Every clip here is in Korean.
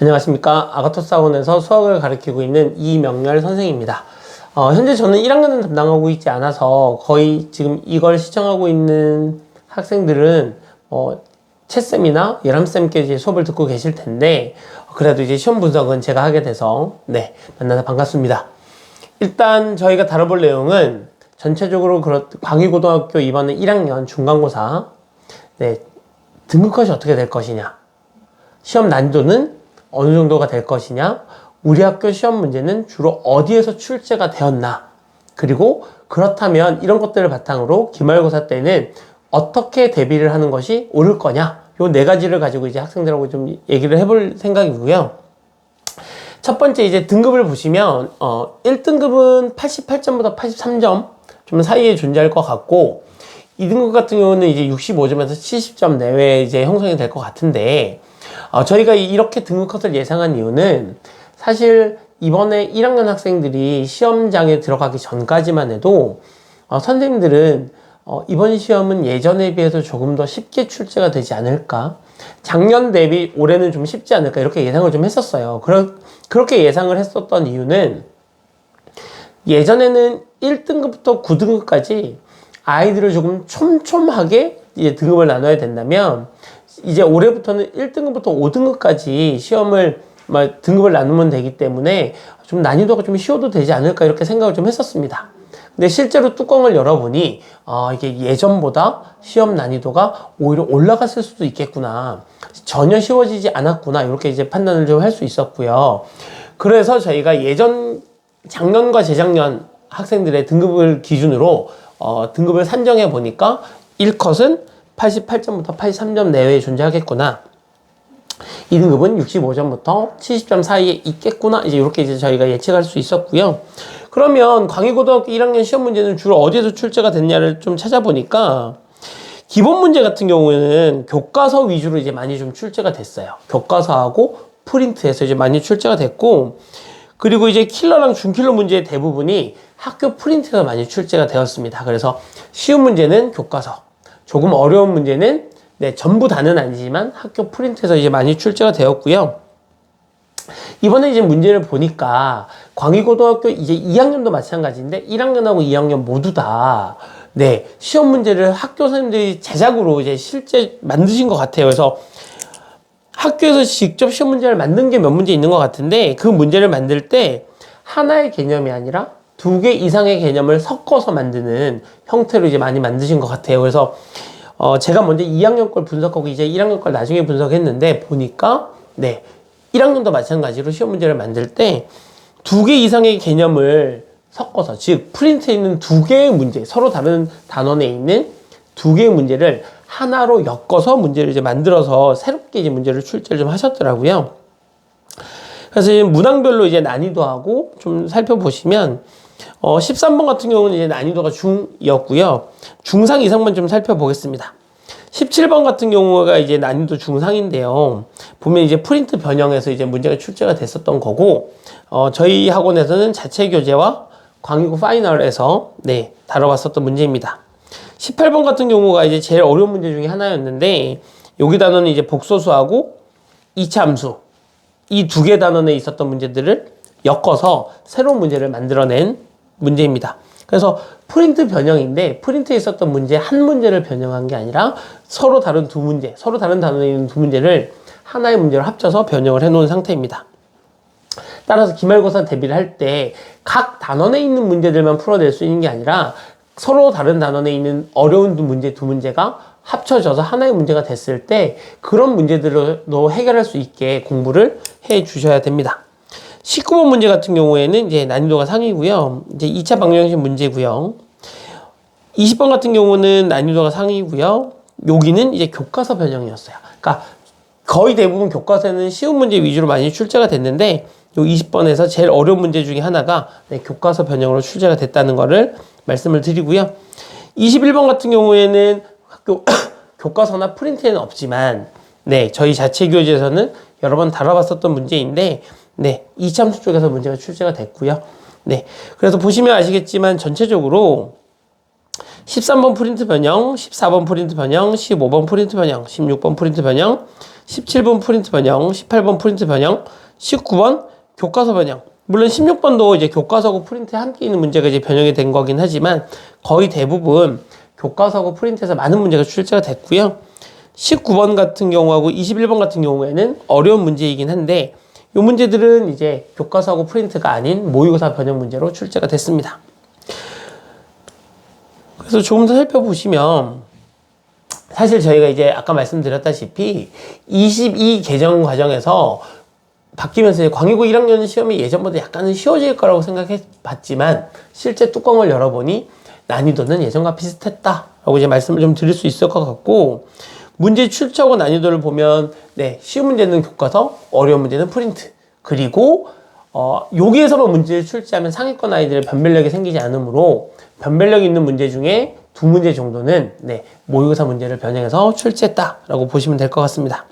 안녕하십니까. 아가토스 학원에서 수학을 가르치고 있는 이명렬 선생입니다. 어, 현재 저는 1학년을 담당하고 있지 않아서 거의 지금 이걸 시청하고 있는 학생들은 어, 채쌤이나 예람쌤께 이제 수업을 듣고 계실 텐데 그래도 이제 시험 분석은 제가 하게 돼서 네, 만나서 반갑습니다. 일단 저희가 다뤄볼 내용은 전체적으로 그렇, 광희고등학교 이번에 1학년 중간고사 네, 등급컷이 어떻게 될 것이냐 시험 난이도는 어느 정도가 될 것이냐, 우리 학교 시험 문제는 주로 어디에서 출제가 되었나, 그리고 그렇다면 이런 것들을 바탕으로 기말고사 때는 어떻게 대비를 하는 것이 옳을 거냐, 요 네 가지를 가지고 이제 학생들하고 좀 얘기를 해볼 생각이고요. 첫 번째 이제 등급을 보시면, 어, 1등급은 88점부터 83점 좀 사이에 존재할 것 같고, 2등급 같은 경우는 이제 65점에서 70점 내외에 이제 형성이 될 것 같은데, 어, 저희가 이렇게 등급 컷을 예상한 이유는 사실 이번에 1학년 학생들이 시험장에 들어가기 전까지만 해도 어, 선생님들은 어, 이번 시험은 예전에 비해서 조금 더 쉽게 출제가 되지 않을까? 작년 대비 올해는 좀 쉽지 않을까? 이렇게 예상을 좀 했었어요. 그러, 그렇게 예상을 했었던 이유는 예전에는 1등급부터 9등급까지 아이들을 조금 촘촘하게 이제 등급을 나눠야 된다면 이제 올해부터는 1등급부터 5등급까지 시험을 막 등급을 나누면 되기 때문에 좀 난이도가 좀 쉬워도 되지 않을까 이렇게 생각을 좀 했었습니다. 근데 실제로 뚜껑을 열어보니 아 이게 예전보다 시험 난이도가 오히려 올라갔을 수도 있겠구나 전혀 쉬워지지 않았구나 이렇게 이제 판단을 좀 할 수 있었고요. 그래서 저희가 예전 작년과 재작년 학생들의 등급을 기준으로 어, 등급을 산정해 보니까 1컷은 88점부터 83점 내외에 존재하겠구나. 2등급은 65점부터 70점 사이에 있겠구나. 이제 이렇게 이제 저희가 예측할 수 있었고요. 그러면 광희고등학교 1학년 시험 문제는 주로 어디에서 출제가 됐냐를 좀 찾아보니까 기본 문제 같은 경우에는 교과서 위주로 이제 많이 좀 출제가 됐어요. 교과서하고 프린트에서 이제 많이 출제가 됐고 그리고 이제 킬러랑 준킬러 문제의 대부분이 학교 프린트가 많이 출제가 되었습니다. 그래서 쉬운 문제는 교과서, 조금 어려운 문제는 네, 전부 다는 아니지만 학교 프린트에서 이제 많이 출제가 되었고요. 이번에 이제 문제를 보니까 광희고등학교 이제 2학년도 마찬가지인데 1학년하고 2학년 모두 다 네, 시험 문제를 학교 선생님들이 제작으로 이제 실제 만드신 것 같아요. 그래서 학교에서 직접 시험 문제를 만든 게 몇 문제 있는 것 같은데 그 문제를 만들 때 하나의 개념이 아니라 두 개 이상의 개념을 섞어서 만드는 형태로 이제 많이 만드신 것 같아요. 그래서 어 제가 먼저 2학년 걸 분석하고 이제 1학년 걸 나중에 분석했는데 보니까 네 1학년도 마찬가지로 시험 문제를 만들 때 두 개 이상의 개념을 섞어서 즉 프린트에 있는 두 개의 문제 서로 다른 단원에 있는 두 개의 문제를 하나로 엮어서 문제를 이제 만들어서 새롭게 이제 문제를 출제를 좀 하셨더라고요. 그래서 문항별로 이제 난이도하고 좀 살펴보시면 어 13번 같은 경우는 이제 난이도가 중이었고요. 중상 이상만 좀 살펴보겠습니다. 17번 같은 경우가 이제 난이도 중상인데요. 보면 이제 프린트 변형에서 이제 문제가 출제가 됐었던 거고, 어, 저희 학원에서는 자체 교재와 광희고 파이널에서 네, 다뤄봤었던 문제입니다. 18번 같은 경우가 이제 제일 어려운 문제 중에 하나였는데, 여기 단어는 이제 복소수하고 이참수, 이 두 개 단원에 있었던 문제들을 엮어서 새로운 문제를 만들어낸 문제입니다. 그래서 프린트 변형인데 프린트에 있었던 문제 한 문제를 변형한 게 아니라 서로 다른 두 문제, 서로 다른 단원에 있는 두 문제를 하나의 문제로 합쳐서 변형을 해 놓은 상태입니다. 따라서 기말고사 대비를 할 때 각 단원에 있는 문제들만 풀어낼 수 있는 게 아니라 서로 다른 단원에 있는 어려운 두 문제 두 문제가 합쳐져서 하나의 문제가 됐을 때 그런 문제들도 해결할 수 있게 공부를 해 주셔야 됩니다. 19번 문제 같은 경우에는 이제 난이도가 상이고요. 이제 2차 방정식 문제고요. 20번 같은 경우는 난이도가 상이고요. 여기는 이제 교과서 변형이었어요. 그러니까 거의 대부분 교과서에는 쉬운 문제 위주로 많이 출제가 됐는데 요 20번에서 제일 어려운 문제 중에 하나가 네, 교과서 변형으로 출제가 됐다는 거를 말씀을 드리고요. 21번 같은 경우에는 학교 교과서나 프린트에는 없지만 네, 저희 자체 교재에서는 여러 번 다뤄봤었던 문제인데 네, 이참수 쪽에서 문제가 출제가 됐고요. 네, 그래서 보시면 아시겠지만 전체적으로 13번 프린트 변형, 14번 프린트 변형, 15번 프린트 변형, 16번 프린트 변형, 17번 프린트 변형, 18번 프린트 변형, 19번 교과서 변형. 물론 16번도 이제 교과서고 프린트에 함께 있는 문제가 이제 변형이 된 거긴 하지만 거의 대부분 교과서고 프린트에서 많은 문제가 출제가 됐고요. 19번 같은 경우하고 21번 같은 경우에는 어려운 문제이긴 한데 이 문제들은 이제 교과서하고 프린트가 아닌 모의고사 변형 문제로 출제가 됐습니다. 그래서 조금 더 살펴보시면 사실 저희가 이제 아까 말씀드렸다시피 22 개정 과정에서 바뀌면서 광희고 1학년 시험이 예전보다 약간은 쉬워질 거라고 생각해 봤지만 실제 뚜껑을 열어보니 난이도는 예전과 비슷했다라고 이제 말씀을 좀 드릴 수 있을 것 같고 문제 출처하고 난이도를 보면 네 쉬운 문제는 교과서 어려운 문제는 프린트 그리고 어, 여기에서만 문제를 출제하면 상위권 아이들의 변별력이 생기지 않으므로 변별력 있는 문제 중에 두 문제 정도는 네, 모의고사 문제를 변형해서 출제했다라고 보시면 될 것 같습니다.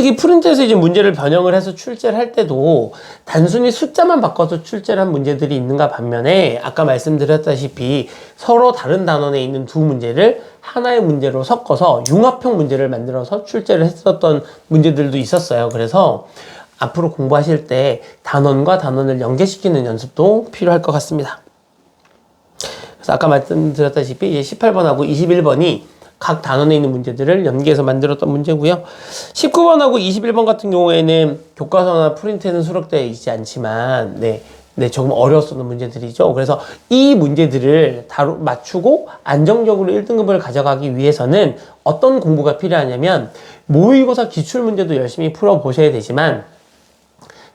특히 프린트에서 이제 문제를 변형을 해서 출제를 할 때도 단순히 숫자만 바꿔서 출제를 한 문제들이 있는가 반면에 아까 말씀드렸다시피 서로 다른 단원에 있는 두 문제를 하나의 문제로 섞어서 융합형 문제를 만들어서 출제를 했었던 문제들도 있었어요. 그래서 앞으로 공부하실 때 단원과 단원을 연계시키는 연습도 필요할 것 같습니다. 그래서 아까 말씀드렸다시피 이제 18번하고 21번이 각 단원에 있는 문제들을 연계해서 만들었던 문제고요. 19번하고 21번 같은 경우에는 교과서나 프린트에는 수록되어 있지 않지만 네, 네 조금 어려웠었던 문제들이죠. 그래서 이 문제들을 다루 맞추고 안정적으로 1등급을 가져가기 위해서는 어떤 공부가 필요하냐면 모의고사 기출 문제도 열심히 풀어 보셔야 되지만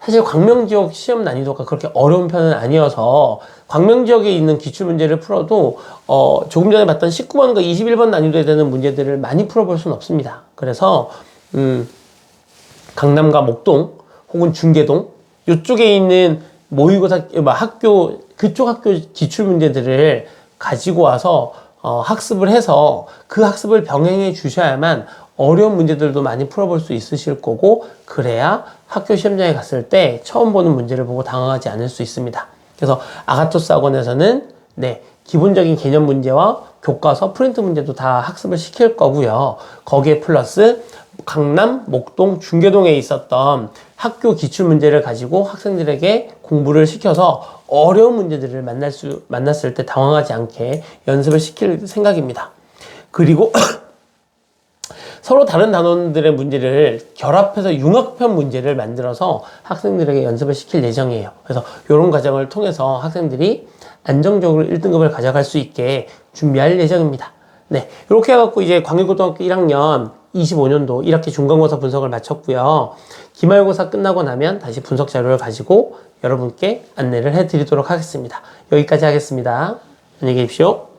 사실 광명 지역 시험 난이도가 그렇게 어려운 편은 아니어서 광명 지역에 있는 기출 문제를 풀어도 어 조금 전에 봤던 19번과 21번 난이도에 되는 문제들을 많이 풀어볼 수는 없습니다. 그래서 음 강남과 목동 혹은 중계동 이쪽에 있는 모의고사 뭐 학교 그쪽 학교 기출 문제들을 가지고 와서 어, 학습을 해서 그 학습을 병행해 주셔야만 어려운 문제들도 많이 풀어볼 수 있으실 거고 그래야 학교 시험장에 갔을 때 처음 보는 문제를 보고 당황하지 않을 수 있습니다. 그래서 아가토스 학원에서는 네 기본적인 개념 문제와 교과서 프린트 문제도 다 학습을 시킬 거고요. 거기에 플러스 강남, 목동, 중계동에 있었던 학교 기출 문제를 가지고 학생들에게 공부를 시켜서 어려운 문제들을 만날 수, 만났을 때 당황하지 않게 연습을 시킬 생각입니다. 그리고 서로 다른 단원들의 문제를 결합해서 융합형 문제를 만들어서 학생들에게 연습을 시킬 예정이에요. 그래서 이런 과정을 통해서 학생들이 안정적으로 1등급을 가져갈 수 있게 준비할 예정입니다. 네. 이렇게 해갖고 이제 광해고등학교 1학년 25년도 1학기 중간고사 분석을 마쳤고요. 기말고사 끝나고 나면 다시 분석 자료를 가지고 여러분께 안내를 해드리도록 하겠습니다. 여기까지 하겠습니다. 안녕히 계십시오.